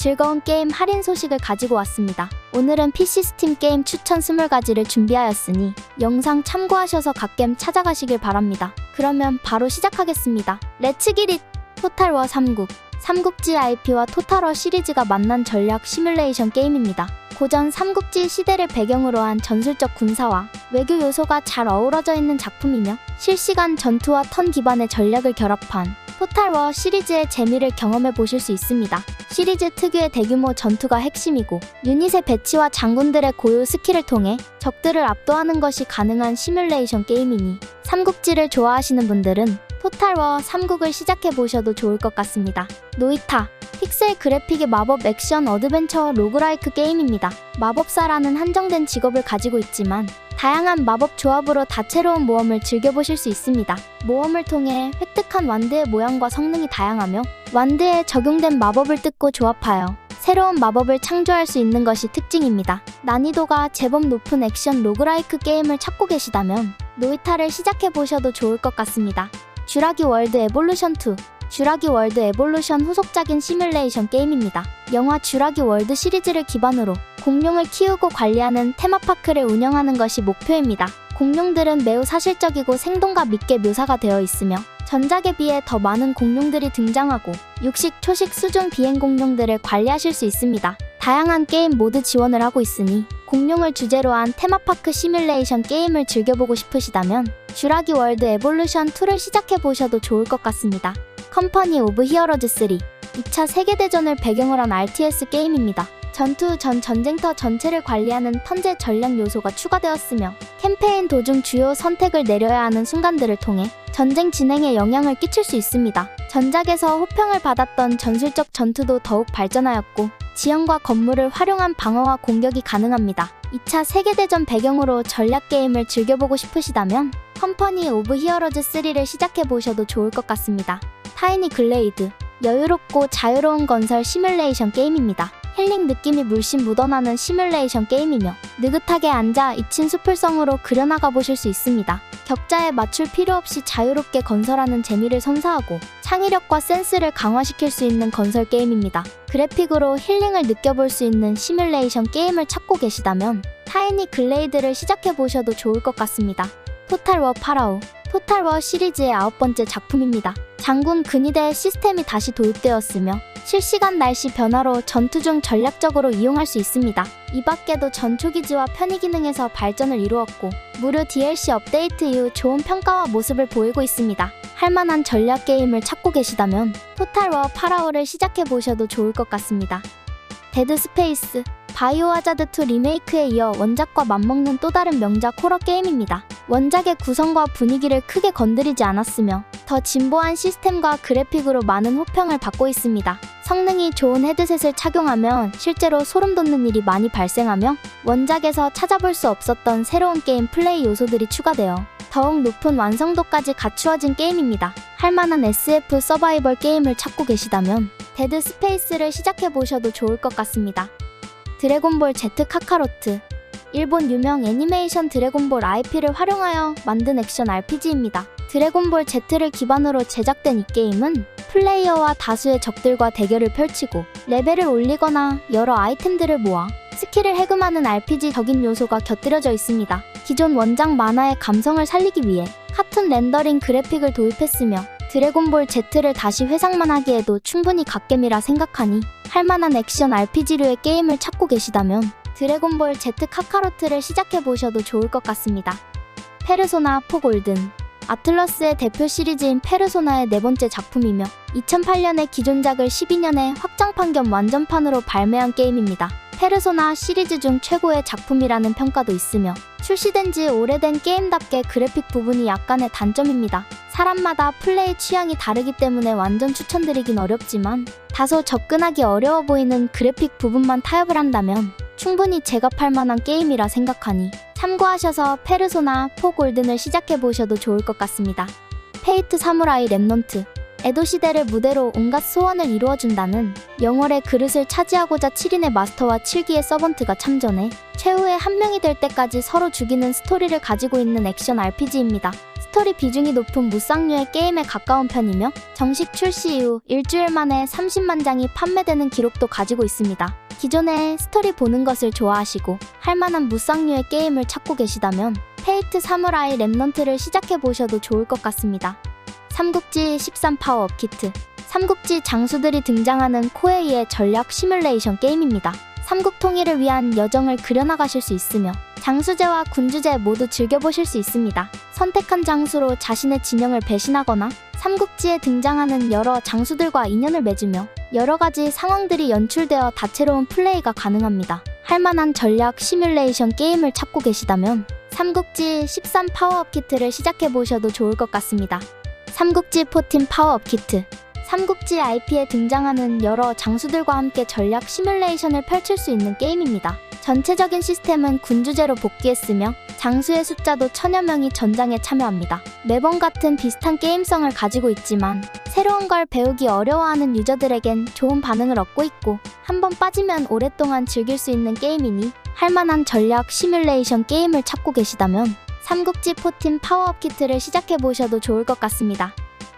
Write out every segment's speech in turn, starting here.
즐거운 게임 할인 소식을 가지고 왔습니다. 오늘은 PC 스팀 게임 추천 20가지를 준비하였으니 영상 참고하셔서 갓겜 찾아가시길 바랍니다. 그러면 바로 시작하겠습니다. 렛츠 기릿! 토탈워 3국 삼국지 IP와 토탈워 시리즈가 만난 전략 시뮬레이션 게임입니다. 고전 삼국지 시대를 배경으로 한 전술적 군사와 외교 요소가 잘 어우러져 있는 작품이며 실시간 전투와 턴 기반의 전략을 결합한 토탈워 시리즈의 재미를 경험해 보실 수 있습니다. 시리즈 특유의 대규모 전투가 핵심이고 유닛의 배치와 장군들의 고유 스킬을 통해 적들을 압도하는 것이 가능한 시뮬레이션 게임이니 삼국지를 좋아하시는 분들은 토탈워 3국을 시작해 보셔도 좋을 것 같습니다. 노이타 픽셀 그래픽의 마법 액션 어드벤처 로그라이크 게임입니다. 마법사라는 한정된 직업을 가지고 있지만 다양한 마법 조합으로 다채로운 모험을 즐겨보실 수 있습니다. 모험을 통해 획득한 완드의 모양과 성능이 다양하며 완드에 적용된 마법을 뜯고 조합하여 새로운 마법을 창조할 수 있는 것이 특징입니다. 난이도가 제법 높은 액션 로그라이크 게임을 찾고 계시다면 노이타를 시작해 보셔도 좋을 것 같습니다. 쥬라기 월드 에볼루션 2 쥬라기 월드 에볼루션 후속작인 시뮬레이션 게임입니다. 영화 쥬라기 월드 시리즈를 기반으로 공룡을 키우고 관리하는 테마파크를 운영하는 것이 목표입니다. 공룡들은 매우 사실적이고 생동감 있게 묘사가 되어 있으며 전작에 비해 더 많은 공룡들이 등장하고 육식, 초식 수중 비행 공룡들을 관리하실 수 있습니다. 다양한 게임 모드 지원을 하고 있으니 공룡을 주제로 한 테마파크 시뮬레이션 게임을 즐겨보고 싶으시다면 쥬라기 월드 에볼루션 2를 시작해 보셔도 좋을 것 같습니다. 컴퍼니 오브 히어로즈 3 2차 세계대전을 배경으로 한 RTS 게임입니다. 전투 전 전쟁터 전체를 관리하는 턴제 전략 요소가 추가되었으며 캠페인 도중 주요 선택을 내려야 하는 순간들을 통해 전쟁 진행에 영향을 끼칠 수 있습니다. 전작에서 호평을 받았던 전술적 전투도 더욱 발전하였고 지형과 건물을 활용한 방어와 공격이 가능합니다. 2차 세계대전 배경으로 전략 게임을 즐겨보고 싶으시다면 컴퍼니 오브 히어로즈 3를 시작해 보셔도 좋을 것 같습니다. 타이니 글레이드 여유롭고 자유로운 건설 시뮬레이션 게임입니다. 힐링 느낌이 물씬 묻어나는 시뮬레이션 게임이며 느긋하게 앉아 잊힌 숲을성으로 그려나가 보실 수 있습니다. 격자에 맞출 필요 없이 자유롭게 건설하는 재미를 선사하고 창의력과 센스를 강화시킬 수 있는 건설 게임입니다. 그래픽으로 힐링을 느껴볼 수 있는 시뮬레이션 게임을 찾고 계시다면 타이니 글레이드를 시작해 보셔도 좋을 것 같습니다. 토탈워 파라오 토탈워 시리즈의 아홉 번째 작품입니다. 장군 근위대 시스템이 다시 도입되었으며 실시간 날씨 변화로 전투 중 전략적으로 이용할 수 있습니다. 이 밖에도 전초기지와 편의 기능에서 발전을 이루었고 무료 DLC 업데이트 이후 좋은 평가와 모습을 보이고 있습니다. 할만한 전략 게임을 찾고 계시다면 토탈워 파라오를 시작해 보셔도 좋을 것 같습니다. 데드 스페이스 바이오하자드2 리메이크에 이어 원작과 맞먹는 또 다른 명작 호러 게임입니다. 원작의 구성과 분위기를 크게 건드리지 않았으며 더 진보한 시스템과 그래픽으로 많은 호평을 받고 있습니다. 성능이 좋은 헤드셋을 착용하면 실제로 소름 돋는 일이 많이 발생하며 원작에서 찾아볼 수 없었던 새로운 게임 플레이 요소들이 추가되어 더욱 높은 완성도까지 갖추어진 게임입니다. 할만한 SF 서바이벌 게임을 찾고 계시다면 데드 스페이스를 시작해 보셔도 좋을 것 같습니다. 드래곤볼 Z 카카로트 일본 유명 애니메이션 드래곤볼 IP를 활용하여 만든 액션 RPG입니다. 드래곤볼 Z를 기반으로 제작된 이 게임은 플레이어와 다수의 적들과 대결을 펼치고 레벨을 올리거나 여러 아이템들을 모아 스킬을 해금하는 RPG적인 요소가 곁들여져 있습니다. 기존 원작 만화의 감성을 살리기 위해 카툰 렌더링 그래픽을 도입했으며 드래곤볼 Z를 다시 회상만 하기에도 충분히 갓겜이라 생각하니 할만한 액션 RPG류의 게임을 찾고 계시다면 드래곤볼 Z 카카로트를 시작해 보셔도 좋을 것 같습니다. 페르소나 4 골든 아틀러스의 대표 시리즈인 페르소나의 네 번째 작품이며 2008년에 기존작을 12년에 확장판 겸 완전판으로 발매한 게임입니다. 페르소나 시리즈 중 최고의 작품이라는 평가도 있으며 출시된 지 오래된 게임답게 그래픽 부분이 약간의 단점입니다. 사람마다 플레이 취향이 다르기 때문에 완전 추천드리긴 어렵지만 다소 접근하기 어려워 보이는 그래픽 부분만 타협을 한다면 충분히 제갑할 만한 게임이라 생각하니 참고하셔서 페르소나 4 골든을 시작해 보셔도 좋을 것 같습니다. 페이트 사무라이 랩넌트 에도 시대를 무대로 온갖 소원을 이루어준다는 영월의 그릇을 차지하고자 7인의 마스터와 7기의 서번트가 참전해 최후의 한 명이 될 때까지 서로 죽이는 스토리를 가지고 있는 액션 RPG입니다. 스토리 비중이 높은 무쌍류의 게임에 가까운 편이며 정식 출시 이후 일주일 만에 30만 장이 판매되는 기록도 가지고 있습니다. 기존에 스토리 보는 것을 좋아하시고 할 만한 무쌍류의 게임을 찾고 계시다면 페이트 사무라이 랩넌트를 시작해 보셔도 좋을 것 같습니다. 삼국지 13 파워업 키트 삼국지 장수들이 등장하는 코에이의 전략 시뮬레이션 게임입니다. 삼국 통일을 위한 여정을 그려나가실 수 있으며 장수제와 군주제 모두 즐겨보실 수 있습니다. 선택한 장수로 자신의 진영을 배신하거나 삼국지에 등장하는 여러 장수들과 인연을 맺으며 여러 가지 상황들이 연출되어 다채로운 플레이가 가능합니다. 할만한 전략 시뮬레이션 게임을 찾고 계시다면 삼국지 13 파워업 키트를 시작해 보셔도 좋을 것 같습니다. 삼국지 14 파워업 키트 삼국지 IP에 등장하는 여러 장수들과 함께 전략 시뮬레이션을 펼칠 수 있는 게임입니다. 전체적인 시스템은 군주제로 복귀했으며 장수의 숫자도 천여 명이 전장에 참여합니다. 매번 같은 비슷한 게임성을 가지고 있지만 새로운 걸 배우기 어려워하는 유저들에겐 좋은 반응을 얻고 있고 한 번 빠지면 오랫동안 즐길 수 있는 게임이니 할만한 전략 시뮬레이션 게임을 찾고 계시다면 삼국지 14 파워업 키트를 시작해 보셔도 좋을 것 같습니다.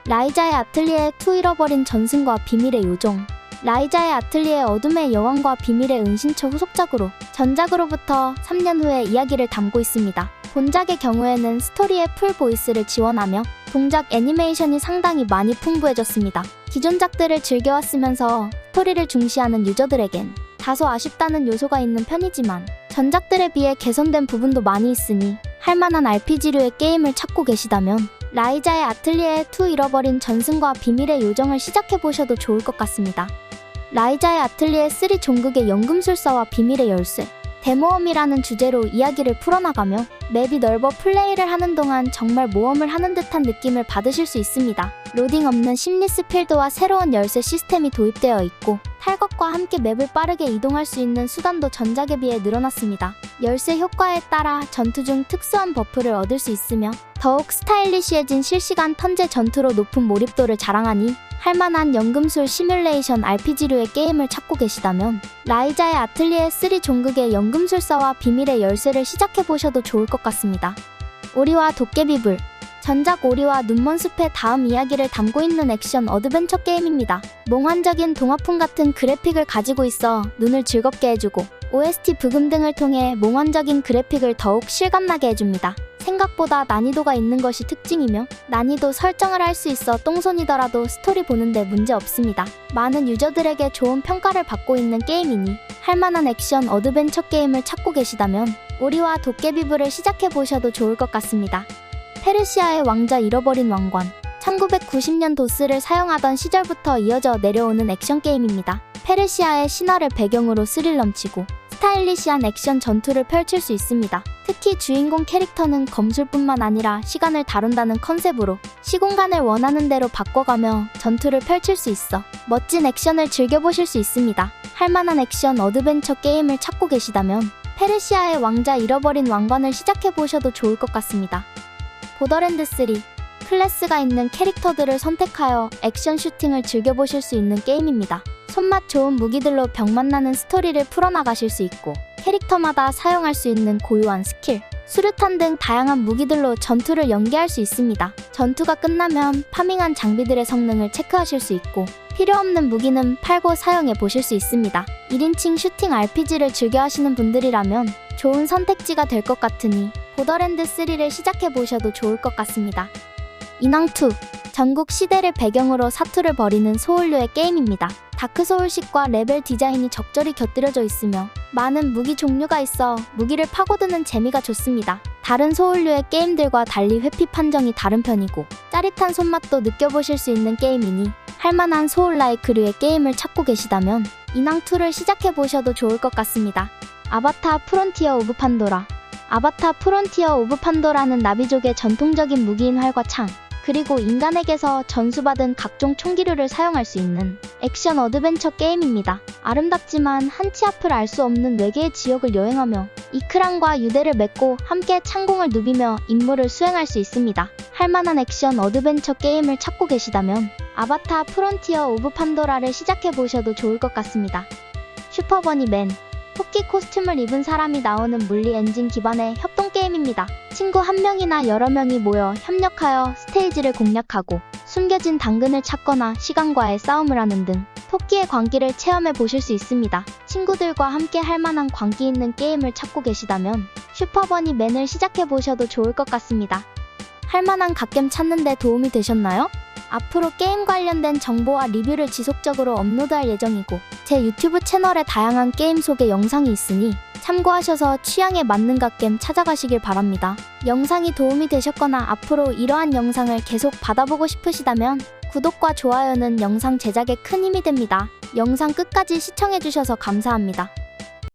라이자의 아틀리에 투 잃어버린 전승과 비밀의 요정 라이자의 아틀리에 어둠의 여왕과 비밀의 은신처 후속작으로 전작으로부터 3년 후의 이야기를 담고 있습니다. 본작의 경우에는 스토리의 풀 보이스를 지원하며 동작 애니메이션이 상당히 많이 풍부해졌습니다. 기존 작들을 즐겨왔으면서 스토리를 중시하는 유저들에겐 다소 아쉽다는 요소가 있는 편이지만 전작들에 비해 개선된 부분도 많이 있으니 할만한 RPG류의 게임을 찾고 계시다면 라이자의 아틀리에 2 잃어버린 전승과 비밀의 요정을 시작해보셔도 좋을 것 같습니다. 라이자의 아틀리에 3 종극의 연금술사와 비밀의 열쇠 대모험이라는 주제로 이야기를 풀어나가며 맵이 넓어 플레이를 하는 동안 정말 모험을 하는 듯한 느낌을 받으실 수 있습니다. 로딩 없는 심리 스필드와 새로운 열쇠 시스템이 도입되어 있고 탈 것과 함께 맵을 빠르게 이동할 수 있는 수단도 전작에 비해 늘어났습니다. 열쇠 효과에 따라 전투 중 특수한 버프를 얻을 수 있으며 더욱 스타일리시해진 실시간 턴제 전투로 높은 몰입도를 자랑하니 할만한 연금술 시뮬레이션 RPG류의 게임을 찾고 계시다면 라이자의 아틀리에 3 종극의 연금술사와 비밀의 열쇠를 시작해보셔도 좋을 것 같습니다. 오리와 도깨비불 전작 오리와 눈먼 숲의 다음 이야기를 담고 있는 액션 어드벤처 게임입니다. 몽환적인 동화풍 같은 그래픽을 가지고 있어 눈을 즐겁게 해주고 OST 부금 등을 통해 몽환적인 그래픽을 더욱 실감나게 해줍니다. 생각보다 난이도가 있는 것이 특징이며 난이도 설정을 할 수 있어 똥손이더라도 스토리 보는데 문제 없습니다. 많은 유저들에게 좋은 평가를 받고 있는 게임이니 할만한 액션 어드벤처 게임을 찾고 계시다면 오리와 도깨비불을 시작해 보셔도 좋을 것 같습니다. 페르시아의 왕자 잃어버린 왕관 1990년 도스를 사용하던 시절부터 이어져 내려오는 액션 게임입니다. 페르시아의 신화를 배경으로 스릴 넘치고 스타일리시한 액션 전투를 펼칠 수 있습니다. 특히 주인공 캐릭터는 검술뿐만 아니라 시간을 다룬다는 컨셉으로 시공간을 원하는 대로 바꿔가며 전투를 펼칠 수 있어 멋진 액션을 즐겨보실 수 있습니다. 할만한 액션 어드벤처 게임을 찾고 계시다면 페르시아의 왕자 잃어버린 왕관을 시작해보셔도 좋을 것 같습니다. 보더랜드 3 클래스가 있는 캐릭터들을 선택하여 액션 슈팅을 즐겨보실 수 있는 게임입니다. 손맛 좋은 무기들로 병 만나는 스토리를 풀어나가실 수 있고 캐릭터마다 사용할 수 있는 고유한 스킬, 수류탄 등 다양한 무기들로 전투를 연계할 수 있습니다. 전투가 끝나면 파밍한 장비들의 성능을 체크하실 수 있고 필요 없는 무기는 팔고 사용해 보실 수 있습니다. 1인칭 슈팅 RPG를 즐겨 하시는 분들이라면 좋은 선택지가 될 것 같으니 보더랜드 3를 시작해 보셔도 좋을 것 같습니다. 인왕2 전국 시대를 배경으로 사투를 벌이는 소울류의 게임입니다. 다크 소울식과 레벨 디자인이 적절히 곁들여져 있으며 많은 무기 종류가 있어 무기를 파고드는 재미가 좋습니다. 다른 소울류의 게임들과 달리 회피 판정이 다른 편이고 짜릿한 손맛도 느껴보실 수 있는 게임이니 할만한 소울라이크류의 게임을 찾고 계시다면 인왕2를 시작해보셔도 좋을 것 같습니다. 아바타 프론티어 오브 판도라 아바타 프론티어 오브 판도라는 나비족의 전통적인 무기인 활과 창, 그리고 인간에게서 전수받은 각종 총기류를 사용할 수 있는 액션 어드벤처 게임입니다. 아름답지만 한치 앞을 알 수 없는 외계의 지역을 여행하며 이크랑과 유대를 맺고 함께 창공을 누비며 임무를 수행할 수 있습니다. 할만한 액션 어드벤처 게임을 찾고 계시다면 아바타 프론티어 오브 판도라를 시작해 보셔도 좋을 것 같습니다. 슈퍼버니맨 토끼 코스튬을 입은 사람이 나오는 물리 엔진 기반의 협동. 게임입니다. 친구 한 명이나 여러 명이 모여 협력하여 스테이지를 공략하고 숨겨진 당근을 찾거나 시간과의 싸움을 하는 등 토끼의 광기를 체험해 보실 수 있습니다. 친구들과 함께 할 만한 광기 있는 게임을 찾고 계시다면 슈퍼버니 맨을 시작해 보셔도 좋을 것 같습니다. 할 만한 갓겜 찾는 데 도움이 되셨나요? 앞으로 게임 관련된 정보와 리뷰를 지속적으로 업로드할 예정이고 제 유튜브 채널에 다양한 게임 소개 영상이 있으니 참고하셔서 취향에 맞는 갓겜 찾아가시길 바랍니다. 영상이 도움이 되셨거나 앞으로 이러한 영상을 계속 받아보고 싶으시다면 구독과 좋아요는 영상 제작에 큰 힘이 됩니다. 영상 끝까지 시청해주셔서 감사합니다.